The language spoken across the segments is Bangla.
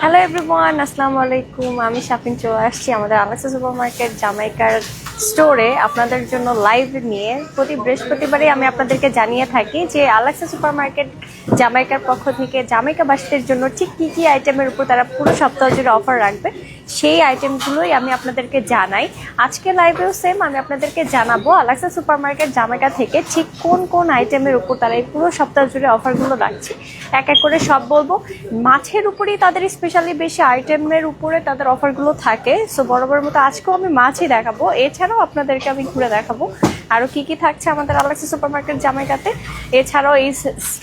হ্যালো এভরিওয়ান আসসালামু আলাইকুম আমি শাপিন চলে আসছি আমাদের আলাসা সুপার মার্কেট জামাইকার স্টোরে আপনাদের জন্য লাইভ নিয়ে প্রতি বৃহস্পতিবারই আমি আপনাদেরকে জানিয়ে থাকি যে আলাক্সা সুপার মার্কেট জামাইকার পক্ষ থেকে জামাইকাবাসীদের জন্য ঠিক কী কী আইটেমের উপর তারা পুরো সপ্তাহ জুড়ে অফার রাখবে, সেই আইটেমগুলোই আমি আপনাদেরকে জানাই। আজকে লাইভেও সেম আমি আপনাদেরকে জানাব আলাক্সা সুপার মার্কেট জামাইকা থেকে ঠিক কোন কোন আইটেমের উপর তারা এই পুরো সপ্তাহ জুড়ে অফারগুলো রাখছে। এক এক করে সব বলব। মাছের উপরেই তাদের স্পেশালি বেশি আইটেমের উপরে তাদের অফারগুলো থাকে সো বরাবর মতো আজকেও আমি মাছই দেখাবো। এছাড়াও আপনাদেরকে আমি ঘুরে দেখাবো। আরও কি কি থাকছে আমাদের আলাক্সা সুপার মার্কেট জামাইকাতে। এছাড়াও এই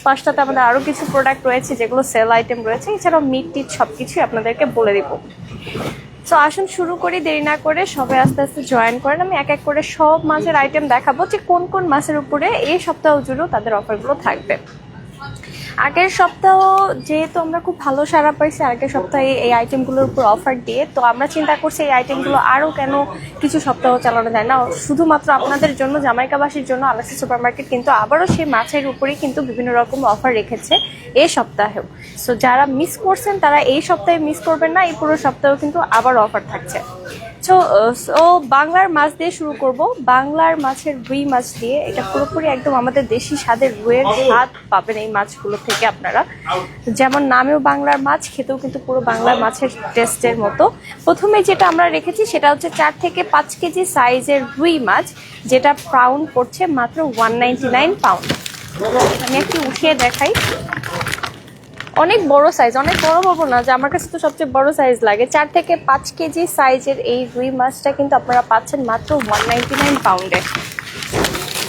পাশটাতে আমাদের আরও কিছু প্রোডাক্ট রয়েছে, যেগুলো সেল আইটেম রয়েছে। এছাড়াও মিট টিট সব কিছুই আপনাদেরকে বলে দিব। সো আসুন শুরু করি, দেরি না করে সবাই আস্তে আস্তে জয়েন করেন। আমি এক এক করে সব মাছের আইটেম দেখাবো যে কোন কোন মাছের উপরে এই সপ্তাহ জুড়েও তাদের অফারগুলো থাকবে। আগের সপ্তাহ যেহেতু আমরা খুব ভালো সারা পাইছি, আগের সপ্তাহে এই আইটেমগুলোর উপর অফার দিয়ে, তো আমরা চিন্তা করছি এই আইটেমগুলো আরও কেন কিছু সপ্তাহ চালানো যায় না। শুধুমাত্র আপনাদের জন্য, জামাইকাবাসীর জন্য আলাসি সুপার মার্কেট কিন্তু আবারও সেই মাছের উপরেই কিন্তু বিভিন্ন রকম অফার রেখেছে এই সপ্তাহেও। সো যারা মিস করছেন, তারা এই সপ্তাহে মিস করবেন না, এই পুরো সপ্তাহেও কিন্তু আবার অফার থাকছে। সো ও বাংলার মাছ দিয়ে শুরু করব। বাংলার মাছের রুই মাছ দিয়ে। এটা পুরোপুরি একদম আমাদের দেশি স্বাদের রুইয়ের স্বাদ পাবেন এই মাছগুলো থেকে আপনারা। যেমন নামেও বাংলার মাছ, খেতেও কিন্তু পুরো বাংলার মাছের টেস্টের মতো। প্রথমে যেটা আমরা রেখেছি, সেটা হচ্ছে চার থেকে পাঁচ কেজি সাইজের রুই মাছ, যেটা পাউন্ড পড়ছে মাত্র ওয়ান নাইনটি নাইন পাউন্ড আমি একটু উঠিয়ে দেখাই। অনেক বড় সাইজ অনেক বড় বলব না, যে আমার কাছে তো সবচেয়ে বড় সাইজ লাগে। চার থেকে পাঁচ কেজি সাইজের এই রুই মাছটা কিন্তু আপনারা পাচ্ছেন মাত্র ওয়ান নাইনটি নাইন পাউন্ডে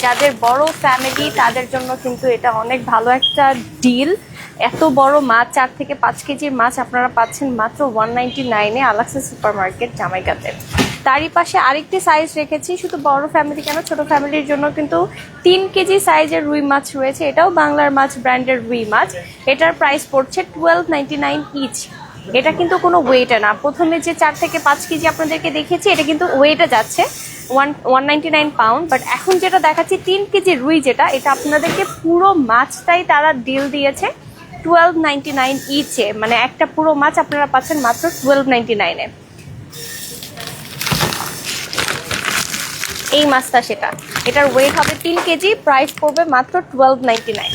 যাদের বড় ফ্যামিলি তাদের জন্য কিন্তু এটা অনেক ভালো একটা ডিল এত বড় মাছ, চার থেকে পাঁচ কেজির মাছ আপনারা পাচ্ছেন মাত্র ওয়ান নাইনটি নাইনে আলাক্সা সুপার মার্কেট জামাইকাতে। তারই পাশে আরেকটি সাইজ রেখেছি, শুধু বড় ফ্যামিলি কেন, ছোট ফ্যামিলির জন্য কিন্তু তিন কেজি সাইজের রুই মাছ রয়েছে, এটাও বাংলার মাছ ব্র্যান্ডের রুই মাছ। এটার প্রাইস পড়ছে টুয়েলভ নাইনটি নাইন ইচ এটা কিন্তু কোনো ওয়েটে না। প্রথমে যে চার থেকে পাঁচ কেজি আপনাদেরকে দেখিয়েছি, এটা কিন্তু ওয়েটে যাচ্ছে one one ninety nine pound but এখন যেটা দেখাচ্ছি, তিন কেজি রুই যেটা, এটা আপনাদেরকে পুরো মাছটাই তারা ডিল দিয়েছে টুয়েলভ নাইনটি নাইন ইচে মানে একটা পুরো মাছ আপনারা পাচ্ছেন মাত্র টুয়েলভ নাইনটি নাইনে এই মাছটা সেটা। এটার ওয়েট হবে তিন কেজি প্রাইস পড়বে মাত্র টুয়েলভ নাইনটি নাইন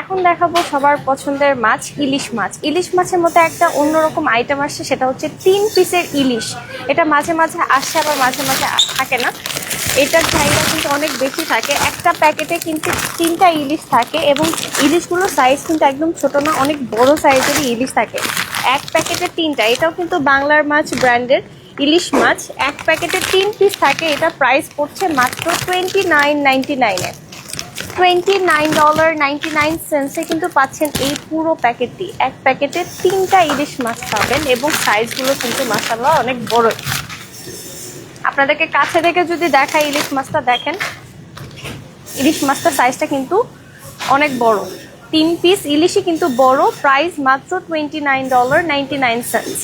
এখন দেখাবো সবার পছন্দের মাছ, ইলিশ মাছ। ইলিশ মাছের মধ্যে একটা অন্যরকম আইটেম আসছে, সেটা হচ্ছে তিন পিসের ইলিশ। এটা মাঝে মাঝে আসছে, আবার মাঝে মাঝে থাকে না। এটার চাহিদা কিন্তু অনেক বেশি থাকে। একটা প্যাকেটে কিন্তু তিনটা ইলিশ থাকে এবং ইলিশগুলোর সাইজ কিন্তু একদম ছোট না, অনেক বড় সাইজেরই ইলিশ থাকে। এক প্যাকেটে তিনটা। এটাও কিন্তু বাংলার মাছ ব্র্যান্ডের ইলিশ মাছ, এক প্যাকেটে তিন পিস থাকে। এটা প্রাইস পড়ছে মাত্র টোয়েন্টি নাইন নাইনটি নাইনে twenty nine dollar ninety nine সেন্সে কিন্তু পাচ্ছেন এই পুরো প্যাকেটটি। এক প্যাকেটে তিনটা ইলিশ মাছ পাবেন এবং সাইজগুলো কিন্তু মাসাল্লাহ অনেক বড়। আপনাদেরকে কাছে থেকে যদি দেখাই ইলিশ মাছটা, দেখেন। ইলিশ মাছটার সাইজটা কিন্তু অনেক বড়। তিন পিস ইলিশই কিন্তু বড়। প্রাইস মাত্র twenty nine dollar ninety nine cents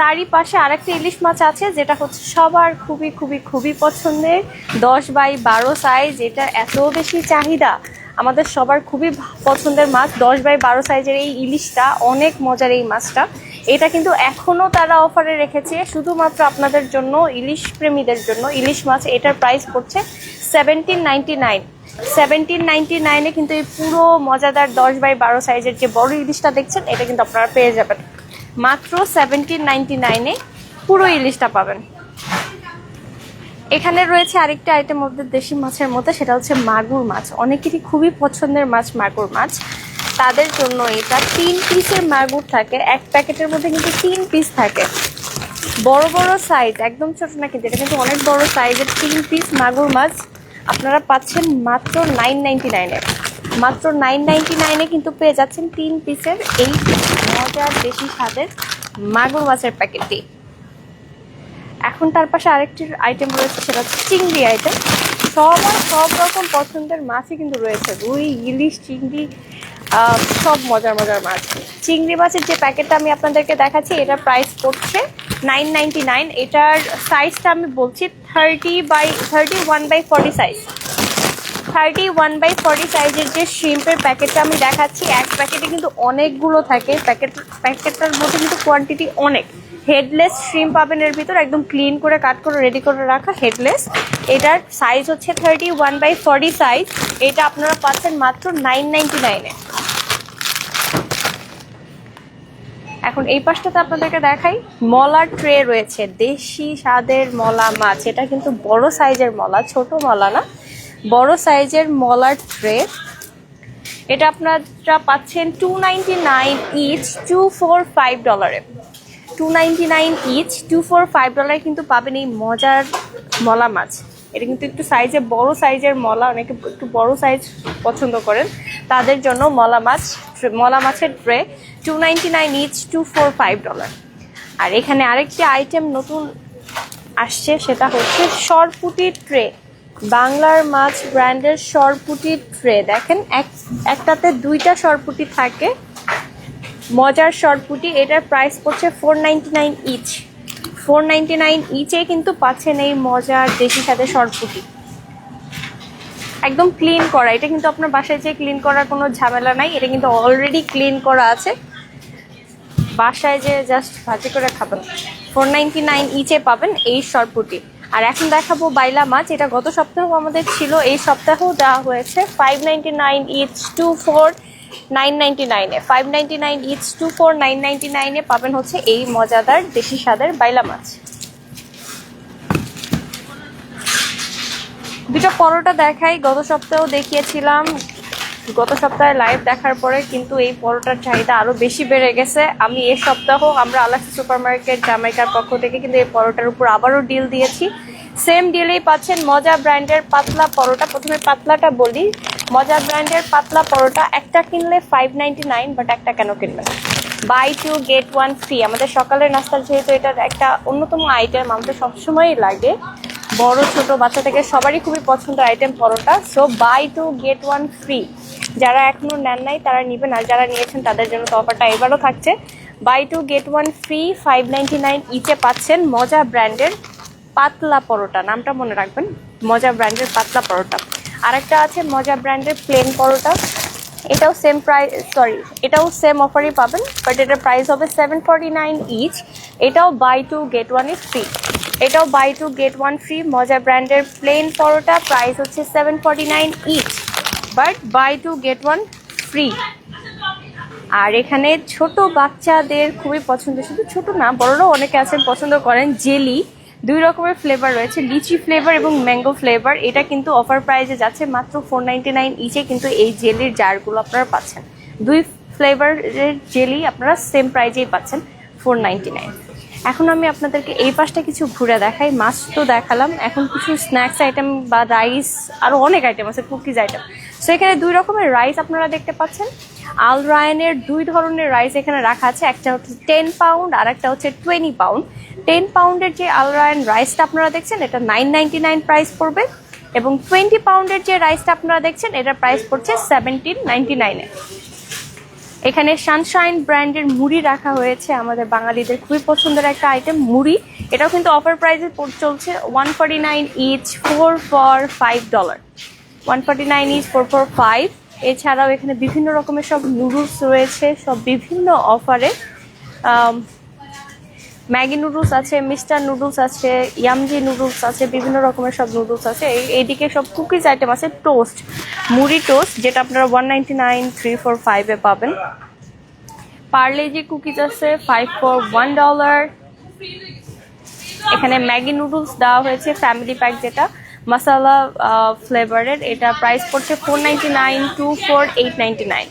তারই পাশে আরেকটা ইলিশ মাছ আছে, যেটা হচ্ছে সবার খুবই খুবই খুবই পছন্দের। দশ বাই বারো সাইজ এটা এত বেশি চাহিদা। আমাদের সবার খুবই পছন্দের মাছ, দশ বাই বারো সাইজের এই ইলিশটা, অনেক মজার এই মাছটা। এটা কিন্তু এখনও তারা অফারে রেখেছে, শুধুমাত্র আপনাদের জন্য, ইলিশ প্রেমীদের জন্য। ইলিশ মাছ, এটার প্রাইস পড়ছে seventeen ninety nine seventeen ninety নাইনে কিন্তু এই পুরো মজাদার দশ বাই বারো সাইজের যে বড় ইলিশটা দেখছেন, এটা কিন্তু আপনারা পেয়ে যাবেন। মাত্র সেভেন্টিন নাইনটি নাইনে পুরো ইলিশটা পাবেন। এখানে রয়েছে আরেকটা আইটেম আমাদের দেশি মাছের মধ্যে, সেটা হচ্ছে মাগুর মাছ। অনেকেরই খুবই পছন্দের মাছ মাগুর মাছ। তাদের জন্য এটা তিন পিসের মাগুর থাকে। এক প্যাকেটের মধ্যে কিন্তু তিন পিস থাকে। বড় বড় সাইজ একদম ছোট না কিন্তু এটা কিন্তু অনেক বড় সাইজের তিন পিস মাগুর মাছ আপনারা পাচ্ছেন মাত্র নাইন নাইনটি নাইনে মাত্র নাইন নাইনটি নাইনে কিন্তু পেয়ে যাচ্ছেন তিন পিসের এই মজার বেশি স্বাদের মাগুর মাছের প্যাকেটটি। এখন তার পাশে আরেকটি আইটেম রয়েছে, সেটা হচ্ছে চিংড়ি আইটেম সবার সব রকম পছন্দের মাছই কিন্তু রয়েছে। রুই, ইলিশ, চিংড়ি সব মজার মজার মাছ। চিংড়ি মাছের যে প্যাকেটটা আমি আপনাদেরকে দেখাচ্ছি, এটার প্রাইস পড়ছে নাইন নাইনটি নাইন এটার সাইজটা আমি বলছি thirty by thirty one by forty size thirty one by forty সাইজের যে শ্রিম্পের প্যাকেটটা আমি দেখাচ্ছি, এক প্যাকেটে কিন্তু অনেকগুলো থাকে। প্যাকেট প্যাকেটটার মধ্যে কিন্তু কোয়ান্টিটি অনেক। হেডলেস শ্রিম পাবেন এর ভিতর একদম ক্লিন করে কাট করে রেডি করে রাখা হেডলেস এটার সাইজ হচ্ছে thirty one by forty size এটা আপনারা পাচ্ছেন মাত্র নাইন নাইনটি নাইনে এখন এই পাশটাতে আপনাদেরকে দেখাই। মলার ট্রে রয়েছে। দেশি স্বাদের মলা মাছ। এটা কিন্তু বড় সাইজের মলা, ছোট মলা না। বড় সাইজের মলার ট্রে। এটা আপনারা পাচ্ছেন two ninety nine each two four five ডলারে two ninety nine each two four five ডলারে কিন্তু পাবেন এই মজার মলা মাছ। এটা কিন্তু একটু সাইজে, বড় সাইজের মলা, অনেকে একটু বড় সাইজ পছন্দ করেন। তাদের জন্য মলা মাছ, মলা মাছের tray two ninety nine each two four five dollar আর এখানে আরেকটি আইটেম নতুন আসছে, সেটা হচ্ছে সরপুটির ট্রে। বাংলার মাছ ব্র্যান্ডের সরপুটি ট্রে। দেখেন, এক, একটাতে দুইটা সরপুটি থাকে। মজার সরপুটি, এটার প্রাইস পড়ছে four nine each four nine ইচে কিন্তু পাচ্ছেন এই মজার দেশি সাথে সরপুটি। একদম ক্লিন করা। এটা কিন্তু আপনার বাসায় যে ক্লিন করার কোনো ঝামেলা নাই। এটা কিন্তু অলরেডি ক্লিন করা আছে। বাসায় যে জাস্ট ভাজি করে খাবেন। ফোর নাইনটি নাইন ইচে পাবেন এই শর্টপুটি আর এখন দেখাবো বাইলা মাছ। এটা গত সপ্তাহ আমাদের ছিল, এই সপ্তাহেও দেওয়া হয়েছে। Five ninety nine two four nine ninety নাইনে five nine two four nine ninety নাইনে পাবেন হচ্ছে এই মজাদার দেশি স্বাদের বাইলা মাছ। দুটো পরোটা দেখাই, গত সপ্তাহেও দেখিয়েছিলাম। গত সপ্তাহে লাইভ দেখার পরে কিন্তু এই পরোটার চাহিদা আরও বেশি বেড়ে গেছে। আমি এই সপ্তাহ আমরা আলাসি সুপার মার্কেট জামাইকার পক্ষ থেকে কিন্তু এই পরোটার উপর আবারও ডিল দিয়েছি। সেম ডিলেই পাচ্ছেন মজা ব্র্যান্ডের পাতলা পরোটা। প্রথমে পাতলাটা বলি, মজা ব্র্যান্ডের পাতলা পরোটা একটা কিনলে ফাইভ নাইনটি নাইন বাট একটা কেন কিনবেন? Buy two get one free আমাদের সকালের নাস্তার যেহেতু এটা একটা অন্যতম আইটেম আমাদের সবসময়ই লাগে। বড়, ছোট বাচ্চা থেকে সবারই খুবই পছন্দের item paratha. So buy two get one free যারা এখনও নেন নাই, তারা নেবেন। আর যারা নিয়েছেন, তাদের জন্য তো অফারটা এবারও থাকছে। Buy two get one free five ninety nine ইচে পাচ্ছেন মজা ব্র্যান্ডের পাতলা পরোটা। নামটা মনে রাখবেন, মজা ব্র্যান্ডের পাতলা পরোটা। আরেকটা আছে মজা ব্র্যান্ডের প্লেন পরোটা। এটাও সেম প্রাইস সরি এটাও সেম অফারই পাবেন বাট এটার প্রাইস হবে সেভেন ফর্টি নাইন ইচ এটাও buy two get one is free এটাও buy two get one free মজা ব্র্যান্ডের প্লেন পরোটা প্রাইস হচ্ছে seven forty nine each but buy two get one free আর এখানে ছোট বাচ্চাদের খুবই পছন্দ শুধু ছোট না, বড়রাও অনেকে আছেন, পছন্দ করেন জেলি। দুই রকমের ফ্লেভার রয়েছে, লিচি ফ্লেভার এবং ম্যাঙ্গো ফ্লেভার এটা কিন্তু অফার প্রাইসে যাচ্ছে মাত্র ফোর নাইনটি নাইন ইচে কিন্তু এই জেলির জারগুলো আপনারা পাচ্ছেন। দুই ফ্লেভারের জেলি আপনারা সেম প্রাইজেই পাচ্ছেন ফোর নাইন এখন আমি আপনাদেরকে এই পাশটা কিছু ঘুরে দেখাই, মাছ তো দেখালাম। এখন কিছু স্ন্যাক্স আইটেম বা রাইস আরও অনেক আইটেম আছে কুকিজ আইটেম সো এখানে দুই রকমের রাইস আপনারা দেখতে পাচ্ছেন। আল রায়নের দুই ধরনের রাইস এখানে রাখা আছে। একটা হচ্ছে টেন পাউন্ড আর একটা হচ্ছে টোয়েন্টি পাউন্ড টেন পাউন্ডের যে আল রায়ন রাইসটা আপনারা দেখছেন, এটা নাইন নাইনটি নাইন প্রাইস পড়বে এবং টোয়েন্টি পাউন্ডের যে রাইসটা আপনারা দেখছেন এটার প্রাইস পড়ছে সেভেন্টিন নাইনটি নাইনে এখানে সানশাইন ব্র্যান্ডের মুড়ি রাখা হয়েছে, আমাদের বাঙালিদের খুবই পছন্দের একটা আইটেম মুড়ি। এটাও কিন্তু অফার প্রাইসে চলছে one forty nine each four for five dollar one forty nine each four four five এছাড়াও এখানে বিভিন্ন রকমের সব নুডলস রয়েছে, সব বিভিন্ন অফারে ম্যাগি নুডলস আছে মিস্টার নুডলস আছে, ইয়ামজি নুডলস আছে, বিভিন্ন রকমের সব নুডলস আছে। এই এইদিকে সব কুকিজ আইটেম আছে, টোস্ট, মুড়ি টোস্ট, যেটা আপনারা one ninety nine three four ফাইভে পাবেন। পার্লেজি কুকিজ আছে ফাইভ ফোর ওয়ান ডলার এখানে ম্যাগি নুডলস দেওয়া হয়েছে ফ্যামিলি প্যাক যেটা। মশালা ফ্লেভারের এটা প্রাইস পড়ছে four ninety nine two four eight ninety nine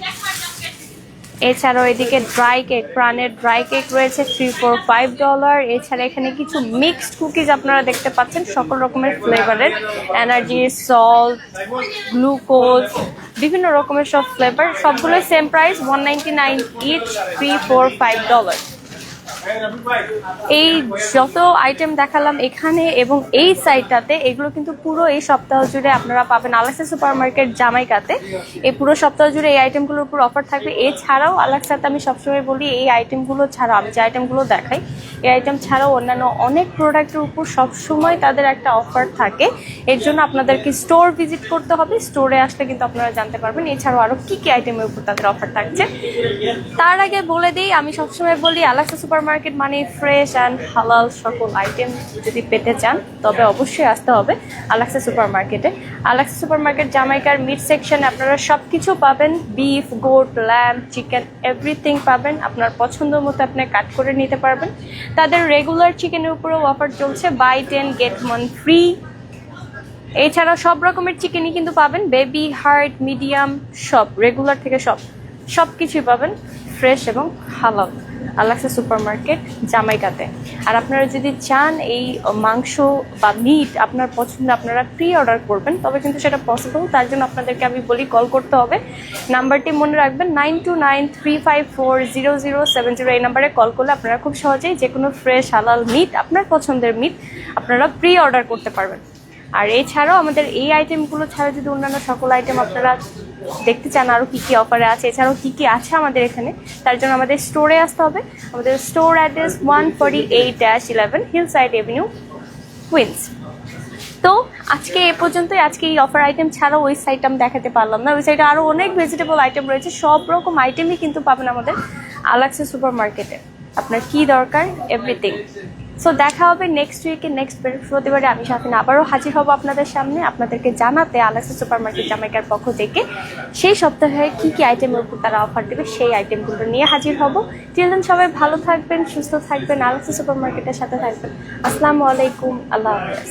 এছাড়াও এদিকে ড্রাই কেক প্রাণের ড্রাই কেক রয়েছে থ্রি ফোর ফাইভ ডলার এছাড়া এখানে কিছু মিক্সড কুকিজ আপনারা দেখতে পাচ্ছেন, সকল রকমের ফ্লেভারের এনার্জি সল্ট গ্লুকোজ বিভিন্ন রকমের সব ফ্লেভার সবগুলো same price one ninety nine each three four five dollar এই যত আইটেম দেখালাম এখানে এবং এই সাইডটাতে এগুলো কিন্তু পুরো এই সপ্তাহ জুড়ে আপনারা পাবেন আলাক্সা সুপার মার্কেট জামাইকাতে। এই পুরো সপ্তাহ জুড়ে এই আইটেমগুলোর উপর অফার থাকবে। এছাড়াও আলাক্সাতে আমি সবসময় বলি, এই আইটেমগুলো ছাড়া আমি যে আইটেমগুলো দেখাই এই আইটেম ছাড়াও অন্যান্য অনেক প্রোডাক্টের উপর সবসময় তাদের একটা অফার থাকে। এর জন্য আপনাদেরকে স্টোর ভিজিট করতে হবে। স্টোরে আসলে কিন্তু আপনারা জানতে পারবেন এছাড়াও আরও কী কী আইটেমের উপর তাদের অফার থাকছে। তার আগে বলে দিই, আমি সবসময় বলি আলাক্সা সুপার মার্কেট মানে ফ্রেশ অ্যান্ড হালাল সকল আইটেম যদি পেতে চান, তবে অবশ্যই আসতে হবে আলাক্সা সুপার মার্কেটে আলাক্সা সুপার মার্কেট জামাইকার মিড সেকশনে আপনারা সব কিছু পাবেন। Beef goat lamb chicken everything পাবেন। আপনার পছন্দ মতো আপনি কাট করে নিতে পারবেন। তাদের রেগুলার চিকেনের উপরেও অফার চলছে buy ten get one free এছাড়া সব রকমের চিকেনই কিন্তু পাবেন বেবি হার্ট মিডিয়াম সব রেগুলার থেকে সব সব কিছুই পাবেন ফ্রেশ এবং হালাল আলাক্সা সুপার মার্কেট জামাইকাতে। আর আপনারা যদি চান এই মাংস বা মিট আপনার পছন্দ, আপনারা প্রি অর্ডার করবেন, তবে কিন্তু সেটা পসিবল তার জন্য আপনাদেরকে আমি বলি কল করতে হবে। নাম্বারটি মনে রাখবেন nine two nine three five four zero zero seven zero এই নাম্বারে কল করলে আপনারা খুব সহজেই যে কোনো ফ্রেশ হালাল মিট আপনার পছন্দের মিট আপনারা প্রি অর্ডার করতে পারবেন। আর এছাড়াও আমাদের এই আইটেমগুলো ছাড়া যদি অন্যান্য সকল আইটেম আপনারা দেখতে চান আরও কী কী অফারে আছে। এছাড়াও কী কী আছে আমাদের এখানে? তার জন্য আমাদের স্টোরে আসতে হবে। আমাদের store address one forty eight dash eleven hillside avenue Queens তো আজকে এ পর্যন্তই। আজকে এই অফার আইটেম ছাড়াও ওই সাইডটা আমি দেখাতে পারলাম না। ওই সাইডে আরও অনেক ভেজিটেবল আইটেম রয়েছে। সব রকম আইটেমই কিন্তু পাবেন আমাদের আলাক্সা সুপার মার্কেটে আপনার কী দরকার? এভরিথিং সো দেখা হবে নেক্সট উইকে নেক্সট বৃহস্পতিবারে আমি সাথে আবারও হাজির হব আপনাদের সামনে। আপনাদেরকে জানাতে আলাক্সা সুপার মার্কেট জামাইকার পক্ষ থেকে সেই সপ্তাহে কি কি আইটেমের উপর তারা অফার দেবে, সেই আইটেমগুলো নিয়ে হাজির হব। চিলড্রেন সবাই ভালো থাকবেন, সুস্থ থাকবেন, আলাক্সা সুপার মার্কেটের সাথে থাকবেন। আসসালামু আলাইকুম, আল্লাহ হাফেজ।